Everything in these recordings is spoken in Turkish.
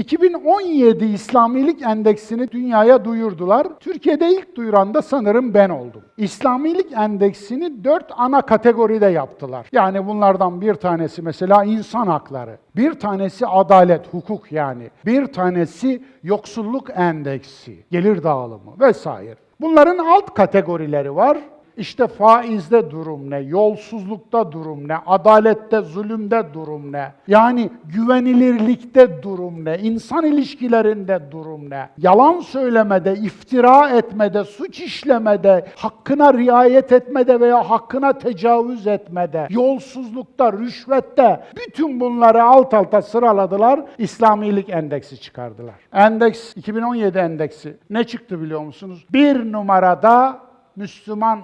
2017 İslamilik Endeksini dünyaya duyurdular. Türkiye'de ilk duyuran da sanırım ben oldum. İslamilik Endeksini dört ana kategoride yaptılar. Yani bunlardan bir tanesi mesela insan hakları, bir tanesi adalet, hukuk yani, bir tanesi yoksulluk endeksi, gelir dağılımı vesaire. Bunların alt kategorileri var. İşte faizde durum ne, yolsuzlukta durum ne, adalette, zulümde durum ne, yani güvenilirlikte durum ne, insan ilişkilerinde durum ne, yalan söylemede, iftira etmede, suç işlemede, hakkına riayet etmede veya hakkına tecavüz etmede, yolsuzlukta, rüşvette, bütün bunları alt alta sıraladılar, İslamilik endeksi çıkardılar. Endeks, 2017 endeksi ne çıktı biliyor musunuz? Bir numarada Müslüman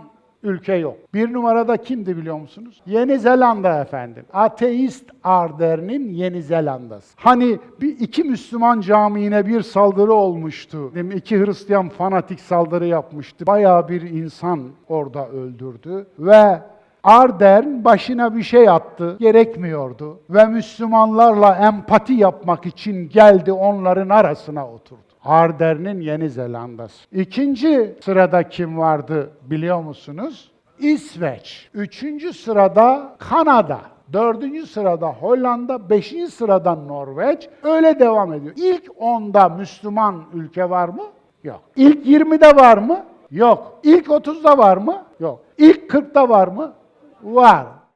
ülke yok. Bir numarada kimdi biliyor musunuz? Yeni Zelanda efendim. Ateist Arder'in Yeni Zelanda'sı. Hani bir iki Müslüman camiine bir saldırı olmuştu. İki Hristiyan fanatik saldırı yapmıştı. Bayağı bir insan orada öldürdü ve Ardern başına bir şey attı, gerekmiyordu ve Müslümanlarla empati yapmak için geldi onların arasına oturdu. Ardern'in Yeni Zelanda'sı. İkinci sırada kim vardı biliyor musunuz? İsveç. Üçüncü sırada Kanada. Dördüncü sırada Hollanda, beşinci sırada Norveç. Öyle devam ediyor. İlk onda Müslüman ülke var mı? Yok. İlk 20'de var mı? Yok. İlk 30'da var mı? Yok. İlk 40'ta var mı? Var.